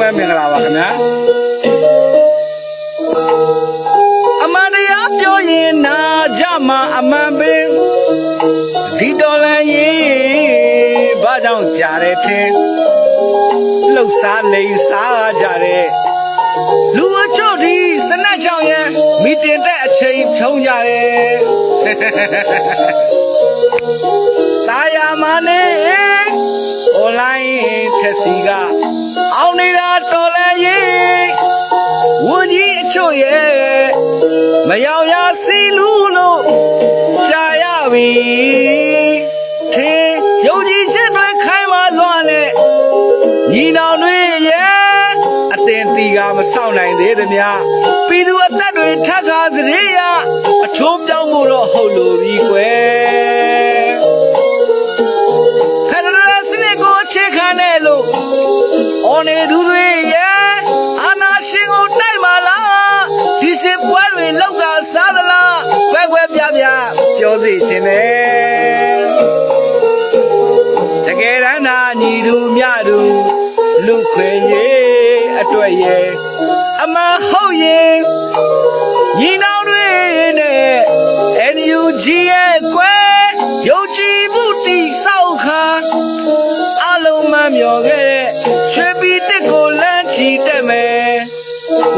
ပဲမင်္ဂလာပါခင်ဗျာအမှန်တရားပြောရင်နာကြမှာအမှန်ပင်ဒီတော်လန်ရေးဘာကြောင့်ကြားတယ်ထင်လှုပ်ရှားလိန်စားကြတယ်လူအချို့ဒီစနက်ချောင်ရဲ့မီတင်တဲ့အချိန်ဖြုံးကြတယ်တာယာမနဲ့ online ထက်စီက အောင်နေတာတော်လည်းရေးဝန်ကြီးအချို့ရဲ့မယောင်ရစီလူလို့ကြာရပြီထင်ယုံကြည်ချက်တွေခိုင်မာစွာနဲ့ညီနောင်တွေရဲ့အတင်တီကမဆောက်နိုင်သေးသမျှပြည်သူအသက်တွေထပ်ခါစရေရအချိုးပြောင်းဖို့တော့ဟုတ်လို့ပြီ အော်နေသူတွေရဲ့အာနာရှင်ကိုတိုက်ပါလားဒီစစ်ပွဲတွေလောက်ကစားသလားကွဲကွဲပြားပြားပြောစီခြင်းနဲ့တကယ်တမ်းသာညီသူမြသူလူခွေရေးအတွက်ရဲ့အမှန်ဟုတ်ရင်ညီနောင်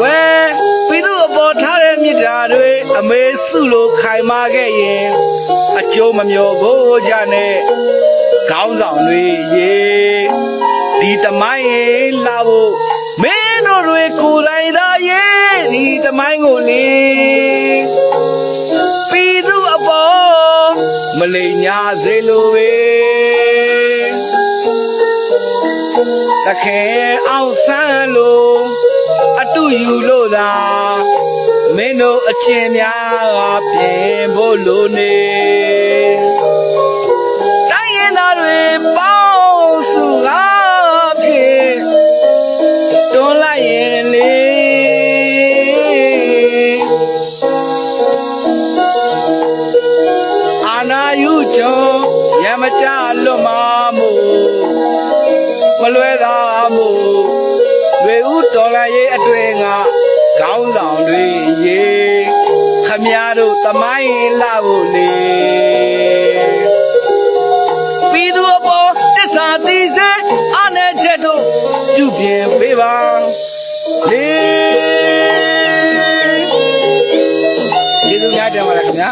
ကွယ်ပြည်သူအပေါ်ထားတဲ့မြစ်တာတွေအမေစုလိုခိုင်မာခဲ့ရင်အကျိုးမမျောကိုကြနဲ့ခေါင်းဆောင်တွေရေဒီတမိုင်းရင်လာဖို့မင်းတို့တွေကိုယ်တိုင်သာရေဒီတမိုင်းကိုလေပြည်သူအပေါ်မလိမ်ညာစေလိုပဲတခဲအောင်ဆန်းလို့ အတူယူလို့သာမင်းတို့အချင်းများကပြင်ဖို့လိုနေတိုင်းရင်သားတွေပေါင်းစုကားဖြင့်တွန်းလိုက်ရင်လေအာနာယုကျော်ရမကြလွတ်မာမို့မ အတွင်းကခေါင်းဆောင်တွေရေခမရတို့သမိုင်းလာဖို့လေပြည်သူအပေါ်တစ္ဆာသိစေအာဏာချက်တို့ပြုပြင်ပေးပါလေကျေးဇူးများတင်ပါတယ်ခင်ဗျာ